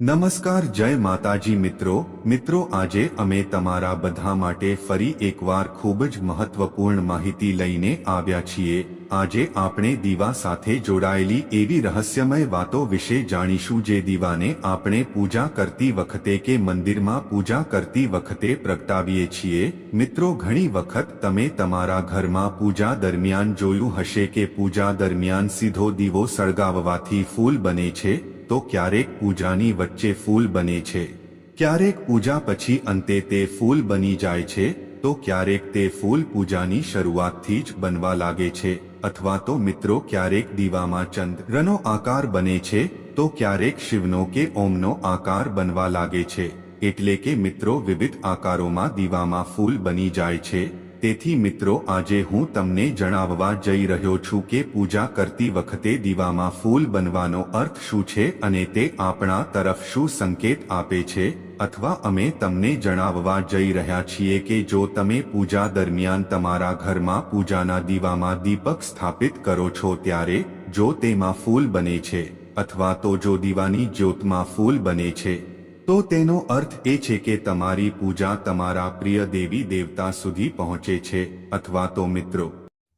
નમસ્કાર, જય માતાજી મિત્રો. મિત્રો, આજે અમે તમારા બધા માટે ફરી એકવાર ખૂબ જ મહત્વપૂર્ણ માહિતી લઈને આવ્યા છીએ. આજે આપણે દીવા સાથે જોડાયેલી એવી રહસ્યમય વાતો વિશે જાણીશું જે દીવાને આપણે પૂજા કરતી વખતે કે મંદિરમાં પૂજા કરતી વખતે પ્રગટાવીએ છીએ. મિત્રો, ઘણી વખત તમે તમારા ઘરમાં પૂજા દરમિયાન જોયું હશે કે પૂજા દરમિયાન સીધો દીવો સળગાવવાથી ફૂલ બને છે. તો ક્યારેક પૂજાની વચ્ચે ફૂલ બને છે. ક્યારેક પૂજા પછી અંતે તે ફૂલ બની જાય છે, તો ક્યારેક તે ફૂલ પૂજાની શરૂઆતથી જ બનવા લાગે છે. અથવા તો મિત્રો ક્યારેક દીવામાં ચંદ્રનો આકાર બને છે, તો ક્યારેક શિવનો કે ઓમનો આકાર બનવા લાગે છે. એટલે કે મિત્રો વિવિધ આકારોમાં દીવામાં ફૂલ બની જાય છે તેથી મિત્રો, આજે હું તમને જણાવવા જઈ રહ્યો છું કે પૂજા કરતી વખતે દીવામાં ફૂલ બનવાનો અર્થ શું છે અને તે આપણા તરફ શું સંકેત આપે છે, અથવા અમે તમને જણાવવા જઈ રહ્યા છીએ કે જો તમે પૂજા દરમિયાન તમારા ઘરમાં પૂજાના દીવામાં દીપક સ્થાપિત કરો છો ત્યારે, જો તેમાં ફૂલ બને છે, અથવા તો જો દીવાની જ્યોતમાં ફૂલ બને છે તો તેનો અર્થ એ છે કે તમારી પૂજા તમારા પ્રિય દેવી દેવતા સુધી પહોંચે છે, અથવા તો મિત્રો,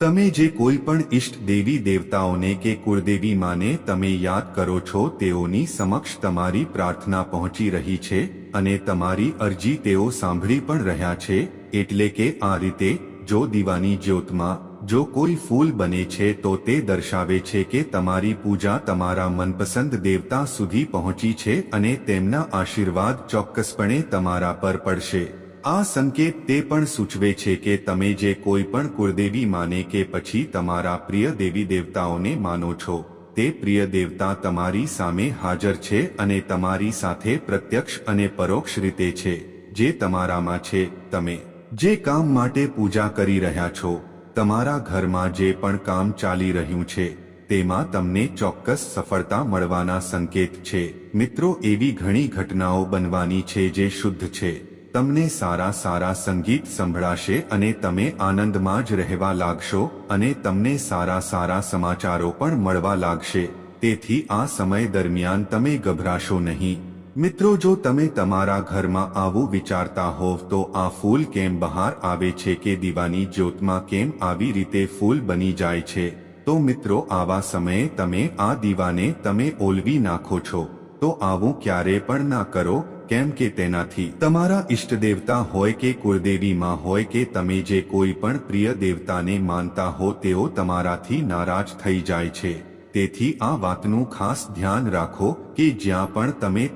તમે જે કોઈ પણ ઈષ્ટ દેવી દેવતાઓને કે કુળદેવી માને તમે યાદ કરો છો, તેઓની સમક્ષ તમારી પ્રાર્થના પહોંચી રહી છે, અને તમારી અરજી તેઓ સાંભળી પણ રહ્યા છે, એટલે કે આ રીતે, જો દીવાની જ્યોતમાં જો કોઈ ફૂલ બને છે તો તે દર્શાવે છે કે તમારી પૂજા તમારા મનપસંદ દેવતા સુધી પહોંચી છે અને તેમના આશીર્વાદ ચોક્કસપણે તમારા પર પડશે. આ સંકેત તે પણ સૂચવે છે કે તમે જે કોઈ પણ કુળદેવી માને કે પછી તમારા પ્રિય દેવી દેવતાઓને માનો છો, તે પ્રિય દેવતા તમારી સામે હાજર છે અને તમારી સાથે પ્રત્યક્ષ અને પરોક્ષ રીતે છે, જે તમારામાં છે, તમે જે કામ માટે પૂજા કરી રહ્યા છો તમારા ઘરમાં જે પણ કામ ચાલી રહ્યું છે, તેમાં તમને ચોક્કસ સફળતા મળવાના સંકેત છે. મિત્રો, એવી ઘણી ઘટનાઓ બનવાની છે જે શુદ્ધ છે. તમને સારા સારા સંગીત સંભળાશે અને તમે આનંદમાં જ રહેવા લાગશો અને તમને સારા સારા સમાચારો પણ મળવા લાગશે. તેથી આ સમય દરમિયાન તમે ગભરાશો નહીં. મિત્રો, જો તમે તમારા ઘરમાં આવું વિચારતા હોવ, તો આ ફૂલ કેમ બહાર આવે છે કે દીવાની જ્યોતમાં કેમ આવી રીતે ફૂલ બની જાય છે? તો મિત્રો, આવા સમયે તમે આ દીવાને તમે ઓલવી નાખો છો. તો આવું ક્યારે પણ ના કરો, કેમ કે તેનાથી તમારા ઇષ્ટદેવતા હોય કે કુળદેવીમાં હોય કે તમે જે કોઈ પણ પ્રિય દેવતાને માનતા હો, તેઓ તમારાથી નારાજ થઈ જાય છે. તેથી આ વાતનું ખાસ ધ્યાન રાખો કે જ્યાં પણ તમે